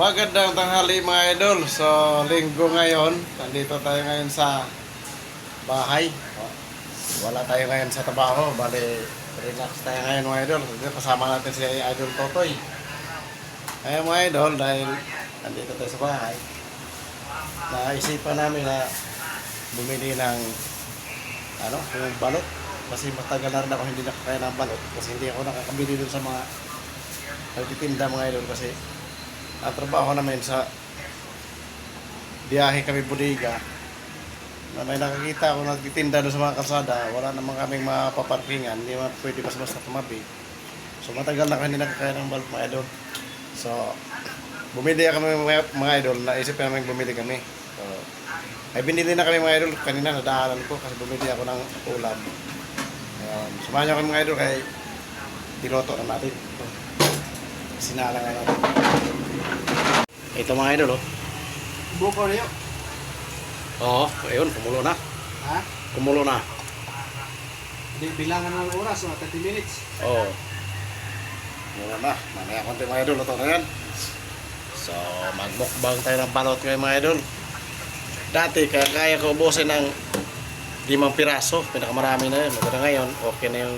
Magandang tanghali mga idol. So, linggo ngayon. Nandito tayo ngayon sa bahay. Wala tayo ngayon sa trabaho. Bali, relax tayo ngayon mga idol. Kasama natin si Idol Totoy. Ayun mga idol, dahil nandito tayo sa bahay. Naisipan namin na bumili ng ano, yung balot. Kasi matagal na rin ako hindi nakakaya ng balot. Kasi hindi ako nakakabili dun sa mga nagtitinda mga idol. Kasi ang trabaho namin sa biyahe kami bodega na may nakakita ako nagtitinda doon sa mga kalsada wala naman kaming mapaparkingan hindi man pwede basta basta tumabi. So matagal na kami nakakaya ng balot mga idol. So bumili kami mga, mga idol naisip namin bumili kami. So ay binili na kami mga idol kanina nadaanan ko kasi bumili ako ng ulam. Ayan. samahan niyo kami mga idol kay piloto na natin sinalang na natin ito mga idol oh. Buko na yun. Oo, ayun, kumulo na. Ha? Kumulo na. Di, bilangan ng oras, mga 30 minutes. Oo. Kumulo na. Mamaya konti mga idol, ito na yan. So, magmukbang tayo ng balot ngayon mga idol. Dati, kaya kaya ko ubusin ng limang piraso. Pinakamarami na yun. Maganda ngayon, okay na yung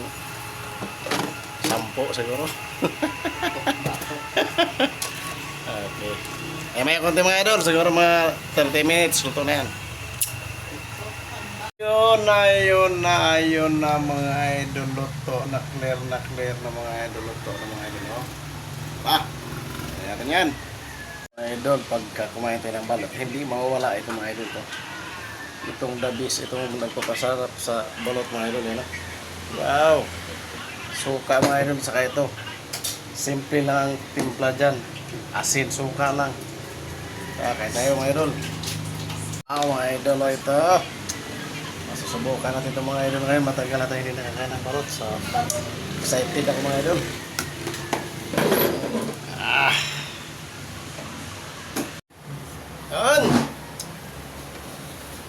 sampo siguro. okay. Eh, may konti mga idol. Siguro mga 30 minutes. Luto na yan. Yun na, yun na, yun na mga idol luto na clear na clear na mga idol luto na mga idol. Oh. Pa, ayan yan. Mga idol, pagka kumain tayo ng balot, hindi mawawala ito mga idol to. Itong dabis, itong nagpapasarap sa balot mga idol. Yan, oh. Wow! Suka mga idol, saka ito. Simple lang ang timpla dyan. Asin, suka lang. Kain tayo mga idol. Wow, mga idol oh, ito. Masusubukan natin itong mga idol ngayon. Matagal na tayo hindi nakakain ng balot. So, excited ako mga idol. Ah. Yun.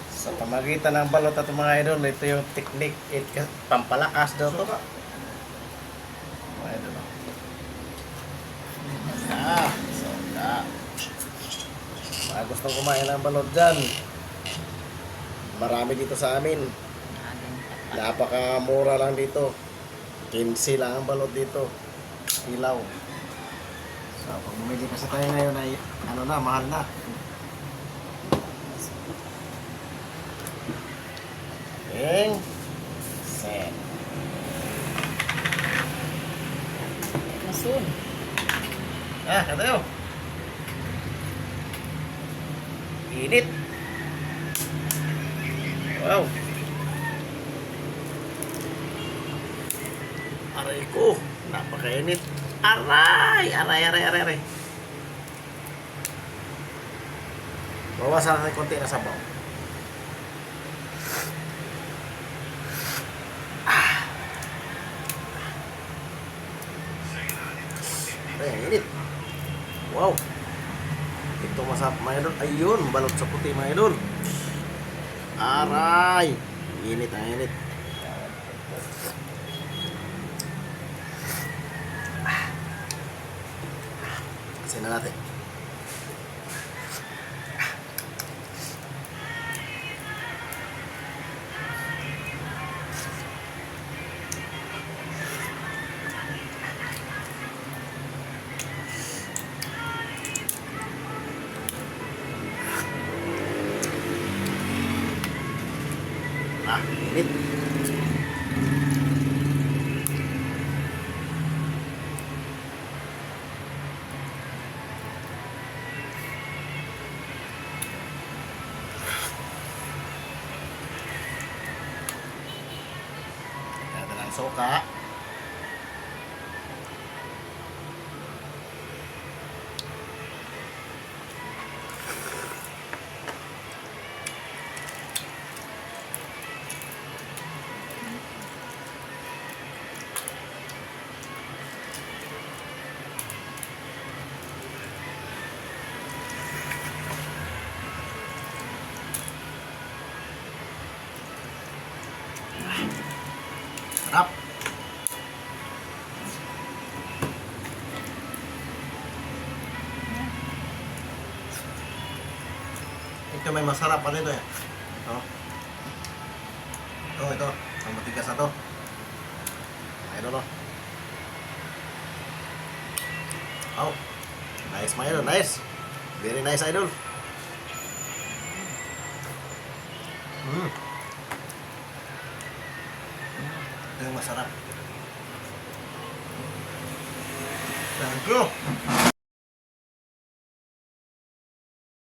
Sa pamagitan ng balot at mga idol, ito yung technique. It, pampalakas daw to. Mga idol. oh. Ah, soka. Mga gustong kumain ng balot dyan. Marami dito sa amin. Napakamura lang dito. 15 lang ang balot dito. Ilaw. So, pag bumili kasi tayo ngayon ay ano na, mahal na. Ing. Set. Masun. Ah, kata Init. Wow. Aray ko. Napakainit. Aray! Aray, aray, aray, aray. Bawasan natin konti na sabaw. Ay, ang init. Wow. Ito masarap mga idol. Ayun, balot sa puti mga idol. Aray. Init, ang init. Ah. Kasi na natin. Ah, init. Kaya ng soka. Sarap. Ito may masarap ano pa nito eh. Ito. Ito, ito. Ang matigas na to. Ayun no. Oh. Nice, my idol. Nice. Very nice, idol. Mmm. Ito masarap. Thank you.